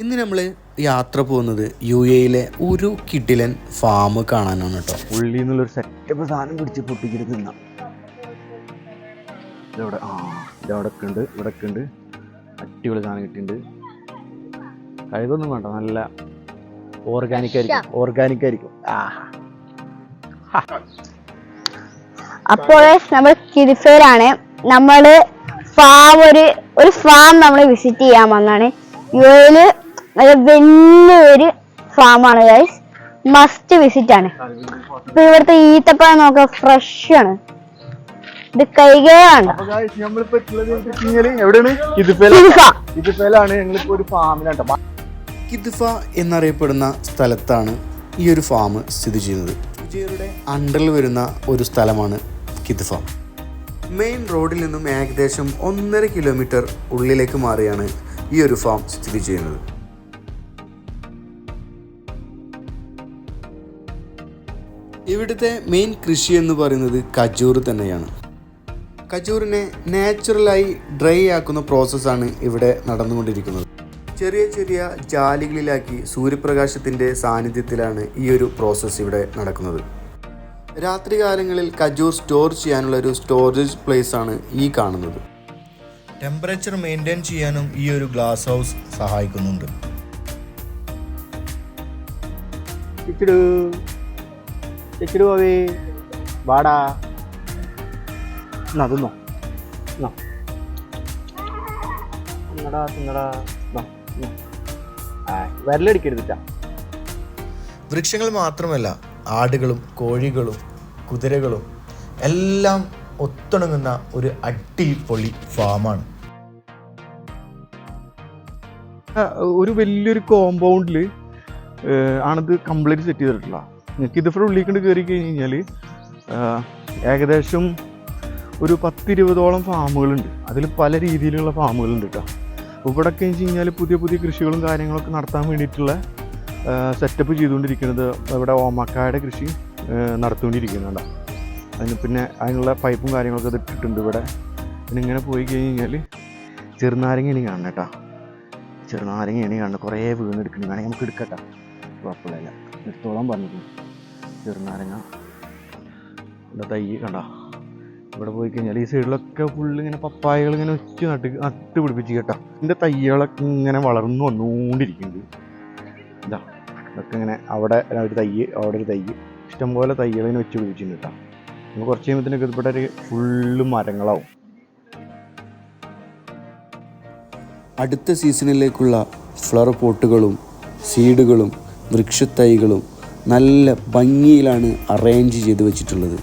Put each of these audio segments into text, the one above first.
ഇന്ന് നമ്മൾ യാത്ര പോകുന്നത് യു എയിലെ ഒരു കിഡിലൻ ഫാം കാണാനാണ് കേട്ടോ. ഉള്ളി എന്നുള്ളൊരു സെറ്റപ്പ് സാധനം പിടിച്ച് പൊട്ടിക്കരുത് തിന്നാം ഇതവിടെ ആ ഇതവിടെ ഒക്കെ ഉണ്ട് ഇവിടെ ഒക്കെ ഉണ്ട് അടിപൊളി സാധനം കിട്ടിയിട്ടുണ്ട് കഴിവൊന്നും വേണ്ട നല്ല ഓർഗാനിക് ആയിരിക്കും ഓർഗാനിക് ആയിരിക്കും. ആ. അപ്പോൾ നമ്മൾ കിരിഫേരാണ് നമ്മൾ ഫാം ഒരു ഒരു ഫാം നമ്മൾ വിസിറ്റ് ചെയ്യാൻ വന്നാണ്. യു എയിൽ ഒരു വലിയൊരു ഫാമാണ് ഗൈസ് മസ്റ്റ് വിസിറ്റ് ആണ്. ഇപ്പൊ ഇവിടുത്തെ ഈത്തപ്പഴം നോക്ക ഫ്രഷ് ആണ്. ഇത് കൈകയാണ് ഫാമിലാട്ടോ കിദ്ഫ എന്നറിയപ്പെടുന്ന സ്ഥലത്താണ് ഈ ഒരു ഫാം സ്ഥിതി ചെയ്യുന്നത്. വിജയരുടെ അണ്ടറിൽ വരുന്ന ഒരു സ്ഥലമാണ് കിദ്ഫ മെയിൻ റോഡിൽ നിന്നും ഏകദേശം ഒന്നര കിലോമീറ്റർ ഉള്ളിലേക്ക് മാറിയാണ് ഈ ഒരു ഫാം സ്ഥിതി ചെയ്യുന്നത്. ഇവിടുത്തെ മെയിൻ കൃഷി എന്ന് പറയുന്നത് കജൂർ തന്നെയാണ്. കജൂറിനെ നാച്ചുറലായി ഡ്രൈ ആക്കുന്ന പ്രോസസ്സാണ് ഇവിടെ നടന്നുകൊണ്ടിരിക്കുന്നത്. ചെറിയ ചെറിയ ജാലികളിലാക്കി സൂര്യപ്രകാശത്തിന്റെ സാന്നിധ്യത്തിലാണ് ഈ ഒരു പ്രോസസ്സ് ഇവിടെ നടക്കുന്നത്. രാത്രികാലങ്ങളിൽ കജൂർ സ്റ്റോർ ചെയ്യാനുള്ള ഒരു സ്റ്റോറേജ് പ്ലേസ് ആണ് ഈ കാണുന്നത്. ടെമ്പറേച്ചർ മെയിന്റെയിൻ ചെയ്യാനും ഈ ഒരു ഗ്ലാസ് ഹൗസ് സഹായിക്കുന്നുണ്ട്. ചിച്ചിടു പോവേ. വാടാ. എന്നാ തിന്നോ. എന്നാ. തിന്നടാ തിന്നടാ. വിരലടിക്കരുതിട്ടാ. വൃക്ഷങ്ങൾ മാത്രമല്ല ആടുകളും കോഴികളും കുതിരകളും എല്ലാം ഒത്തിണങ്ങുന്ന ഒരു അടിപൊളി ഫാമാണ്. ഒരു വലിയൊരു കോമ്പൗണ്ടിൽ ആണിത് കംപ്ലീറ്റ് സെറ്റ് ചെയ്തിട്ടുള്ള നിങ്ങൾക്ക് ഇതിപ്പോൾ ഉള്ളിക്കൊണ്ട് കയറി കഴിഞ്ഞ് കഴിഞ്ഞാൽ ഏകദേശം ഒരു പത്തിരുപതോളം ഫാമുകളുണ്ട്. അതിൽ പല രീതിയിലുള്ള ഫാമുകളുണ്ട് കേട്ടോ ഇവിടെയൊക്കെ വെച്ച് കഴിഞ്ഞാൽ പുതിയ പുതിയ കൃഷികളും കാര്യങ്ങളൊക്കെ നടത്താൻ വേണ്ടിയിട്ടുള്ള സെറ്റപ്പ് ചെയ്തുകൊണ്ടിരിക്കുന്നത് ഇവിടെ ഓമക്കായുടെ കൃഷി നടത്തുകൊണ്ടിരിക്കുന്നുണ്ട് അതിന് പിന്നെ അതിനുള്ള പൈപ്പും കാര്യങ്ങളൊക്കെ ഇട്ടിട്ടുണ്ട് ഇവിടെ. പിന്നെ ഇങ്ങനെ പോയി കഴിഞ്ഞ് കഴിഞ്ഞാൽ ചെറുനാരങ്ങ ഇനി കാണണം കേട്ടോ ചെറുനാരങ്ങ ഇനി കാണണം. കുറേ വീണെടുക്കണം വേണമെങ്കിൽ നമുക്ക് എടുക്കട്ടോ കുഴപ്പമില്ല. എടുത്തോളം പറഞ്ഞിരുന്നു ചെറുനാരങ്ങ. ഇവിടെ തൈ കണ്ട? ഇവിടെ പോയി കഴിഞ്ഞാൽ ഈ സൈഡിലൊക്കെ ഫുള്ള് ഇങ്ങനെ പപ്പായകൾ ഇങ്ങനെ വെച്ച് നട്ട് നട്ട് പിടിപ്പിച്ച് കേട്ടോ. ഇതിന്റെ തൈകളൊക്കെ ഇങ്ങനെ വളർന്നു വന്നുകൊണ്ടിരിക്കുന്നുണ്ട് ഇതാ ഇതൊക്കെ ഇങ്ങനെ അവിടെ ഒരു തൈ അവിടെ ഒരു തൈ. ഇഷ്ടംപോലെ തൈകൾ ഇങ്ങനെ വെച്ച് പിടിപ്പിച്ചിട്ടുണ്ട് കേട്ടോ. നമ്മൾ കുറച്ച് കഴിയുമ്പോഴത്തേക്ക് ഇവിടെ ഒരു ഫുള്ള് മരങ്ങളാവും. അടുത്ത സീസണിലേക്കുള്ള ഫ്ലവർ പോട്ടുകളും സീഡുകളും വൃക്ഷത്തൈകളും നല്ല ഭംഗിയിലാണ് അറേഞ്ച് ചെയ്ത് വെച്ചിട്ടുള്ളത്.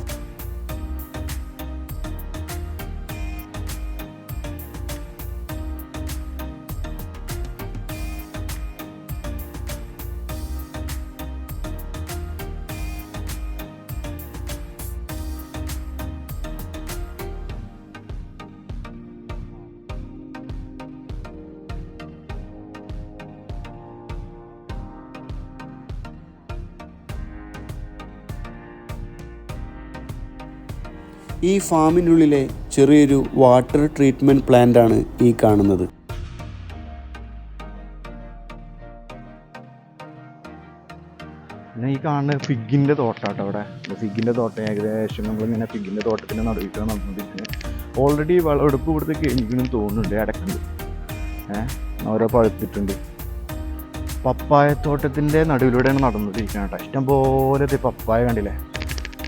ഈ ഫാമിനുള്ളിലെ ചെറിയൊരു വാട്ടർ ട്രീറ്റ്മെന്റ് പ്ലാന്റ് ആണ് ഈ കാണുന്നത്. പിന്നെ ഈ കാണുന്ന ഫിഗിന്റെ തോട്ടാട്ടോ അവിടെ. ഫിഗിന്റെ തോട്ടം ഏകദേശം നമ്മളിങ്ങനെ ഫിഗിന്റെ തോട്ടത്തിന്റെ നടുവിട്ട് നടന്നുകൊണ്ടിരിക്കുന്നത്. ഓൾറെഡി വിളവെടുപ്പ് ഇവിടുത്തെ കഴിഞ്ഞിരിക്കണം തോന്നുന്നുണ്ട് അടക്കുന്നത് ഏഹ് ഓരോ പഴുത്തിട്ടുണ്ട്. പപ്പായത്തോട്ടത്തിന്റെ നടുവിലൂടെയാണ് നടന്നുകൊണ്ടിരിക്കുന്നത് കേട്ടോ. ഇഷ്ടംപോലെ പപ്പായ കണ്ടില്ലേ?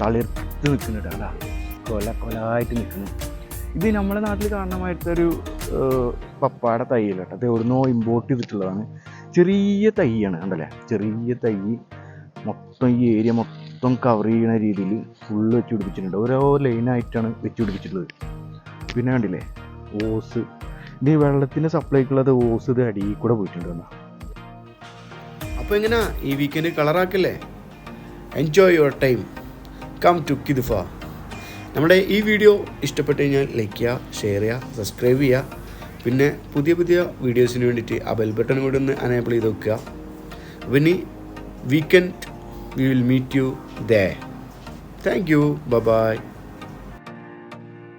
തളിർത്ത് നിൽക്കുന്നുണ്ട് അല്ല കൊല കൊലായിട്ട് നിൽക്കുന്നു. ഇത് നമ്മുടെ നാട്ടിൽ കാണുന്നമായിട്ട് ഒരു പപ്പായുടെ തൈയല്ല കേട്ടോ. അത് എവിടുന്നോ ഇമ്പോർട്ട് ചെയ്തിട്ടുള്ളതാണ്. ചെറിയ തൈയാണ് കണ്ടല്ലേ? ചെറിയ തൈ മൊത്തം ഈ ഏരിയ മൊത്തം കവർ ചെയ്യുന്ന രീതിയിൽ ഫുള്ള് വെച്ച് പിടിപ്പിച്ചിട്ടുണ്ട്. ഓരോ ലൈനായിട്ടാണ് വെച്ച് പിടിപ്പിച്ചിട്ടുള്ളത്. പിന്നെ കണ്ടില്ലേ? ഓസ്. ഇനി വെള്ളത്തിന്റെ സപ്ലൈക്കുള്ളത് ഓസ് ഇത് അടിയിൽ കൂടെ പോയിട്ടുണ്ട് അപ്പോൾ എങ്ങനെയാ ഈ weekend കളറാക്കല്ലേ enjoy your time come to കിദ്ഫ നമ്മുടെ ഈ വീഡിയോ ഇഷ്ടപ്പെട്ട് കഴിഞ്ഞാൽ ലൈക്ക് ചെയ്യുക ഷെയർ ചെയ്യുക സബ്സ്ക്രൈബ് ചെയ്യുക. പിന്നെ പുതിയ പുതിയ വീഡിയോസിന് വേണ്ടിയിട്ട് ആ ബെൽ ബട്ടൺ കൂടി ഒന്ന് അനേബിൾ ചെയ്ത് വെക്കുക. ഇനി weekend we will meet you there thank you bye